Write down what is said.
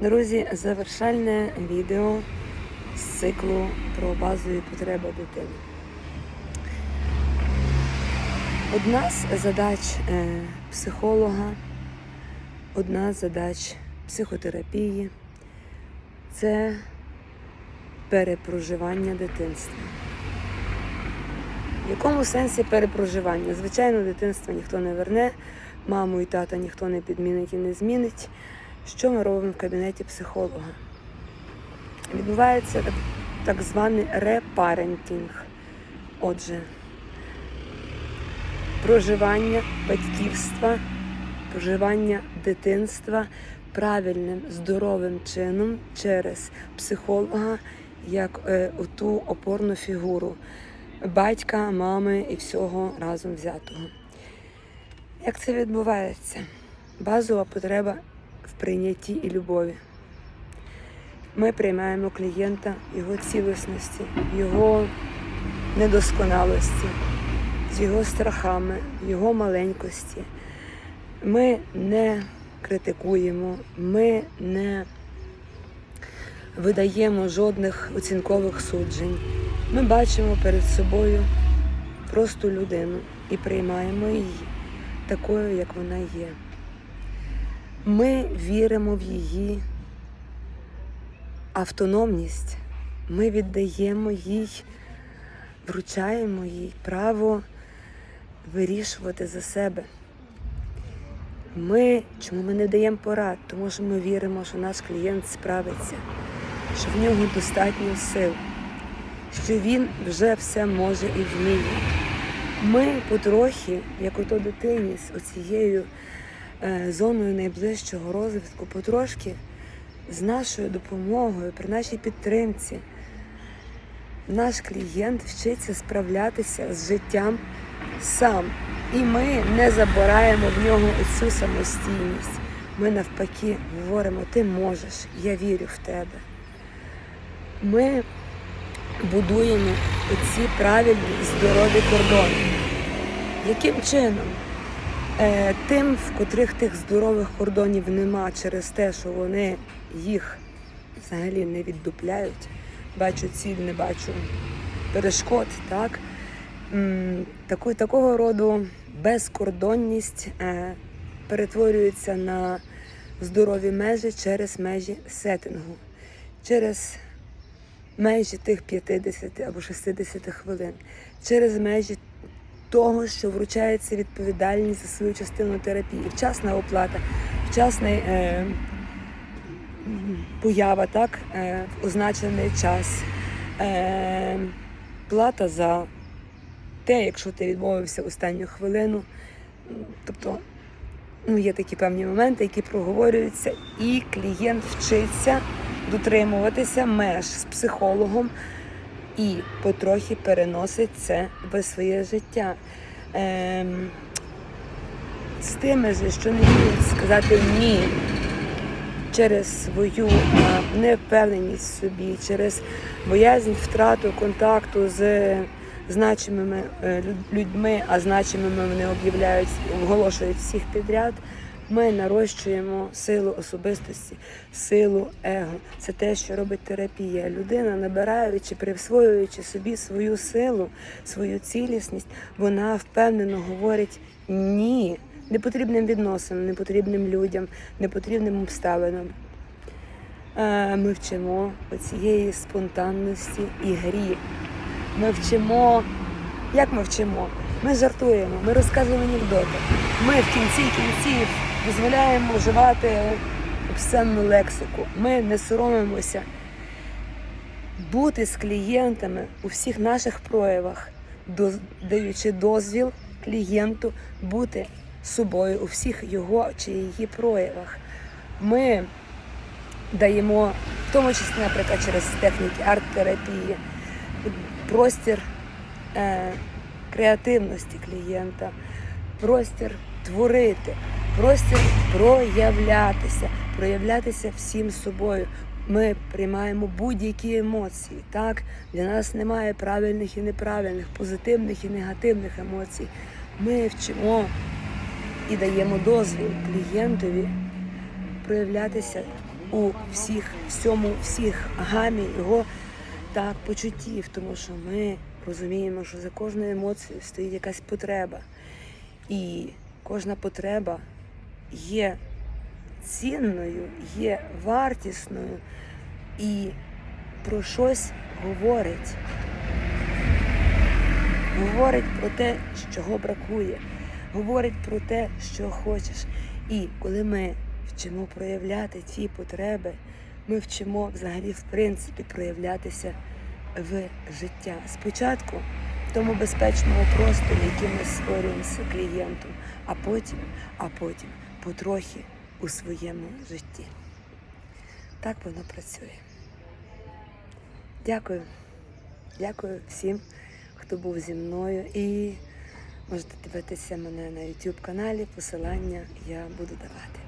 Друзі, завершальне відео з циклу про базові потреби дитини. Одна з задач е, психолога, одна з задач психотерапії це перепроживання дитинства. В якому сенсі перепроживання? Звичайно, дитинство ніхто не верне, маму і тата ніхто не підмінить і не змінить. Що ми робимо в кабінеті психолога? Відбувається так, званий репарентінг. Отже, проживання батьківства, проживання дитинства правильним, здоровим чином через психолога як е, ту опорну фігуру батька, мами і всього разом взятого. Як це відбувається? Базова потреба в прийнятті і любові. Ми приймаємо клієнта його цілісності, його недосконалості, з його страхами, його маленькості. Ми не критикуємо, ми не видаємо жодних оцінкових суджень. Ми бачимо перед собою просту людину і приймаємо її такою, як вона є. Ми віримо в її автономність. Ми віддаємо їй, вручаємо їй право вирішувати за себе. Ми, чому ми не даємо порад? Тому що ми віримо, що наш клієнт справиться, що в нього достатньо сил, що він вже все може і вміє. Ми потрохи, як ото дитині з оцією зоною найближчого розвитку, потрошки з нашою допомогою, при нашій підтримці, наш клієнт вчиться справлятися з життям сам. І ми не забираємо в нього цю самостійність. Ми навпаки говоримо, ти можеш, я вірю в тебе. Ми будуємо оці правильні здорові кордони. Яким чином? Е, Тим, в котрих тих здорових кордонів нема через те, що вони їх взагалі не віддупляють. Бачу ціль, не бачу перешкод. Так? Таку- такого роду безкордонність е, перетворюється на здорові межі через межі сеттингу, через межі тих 50 або 60 хвилин, через межі того, що вручається відповідальність за свою частину терапії, вчасна оплата, вчасний е, поява так, е, в означений час, е, плата за те, якщо ти відмовився останню хвилину. Тобто ну, є такі певні моменти, які проговорюються, і клієнт вчиться дотримуватися меж з психологом і потрохи переносить це в своє життя. Ем, з тими ж, що не вміють сказати ні через свою а, невпевненість в собі, через боязнь втрату контакту з значимими е, людьми, а значимими вони об'являють, оголошують всіх підряд. Ми нарощуємо силу особистості, силу его. Це те, що робить терапія. Людина, набираючи, присвоюючи собі свою силу, свою цілісність, вона впевнено говорить ні непотрібним відносинам, непотрібним людям, непотрібним обставинам. Е, Ми вчимо цієї спонтанності і грі. Ми вчимо, як ми вчимо? Ми жартуємо, ми розказуємо анекдоти. Ми в кінці кінців дозволяємо вживати обсценну лексику. Ми не соромимося бути з клієнтами у всіх наших проявах, даючи дозвіл клієнту бути собою у всіх його чи її проявах. Ми даємо, в тому числі, наприклад, через техніки арт-терапії, простір е, креативності клієнта, простір творити, простір проявлятися, проявлятися всім собою. Ми приймаємо будь-які емоції. Так? Для нас немає правильних і неправильних, позитивних і негативних емоцій. Ми вчимо і даємо дозвіл клієнтові проявлятися у всіх, всьому, всіх гамі його так почуттів, тому що ми розуміємо, що за кожною емоцією стоїть якась потреба. І кожна потреба є цінною, є вартісною і про щось говорить. Говорить про те, чого бракує, говорить про те, що хочеш. І коли ми вчимо проявляти ті потреби, ми вчимо взагалі в принципі проявлятися в життя. Спочатку в тому безпечному просторі, який ми створюємо з клієнтом, а потім, а потім потрохи у своєму житті. Так воно працює. Дякую. Дякую всім, хто був зі мною. І можете дивитися мене на YouTube каналі. Посилання я буду давати.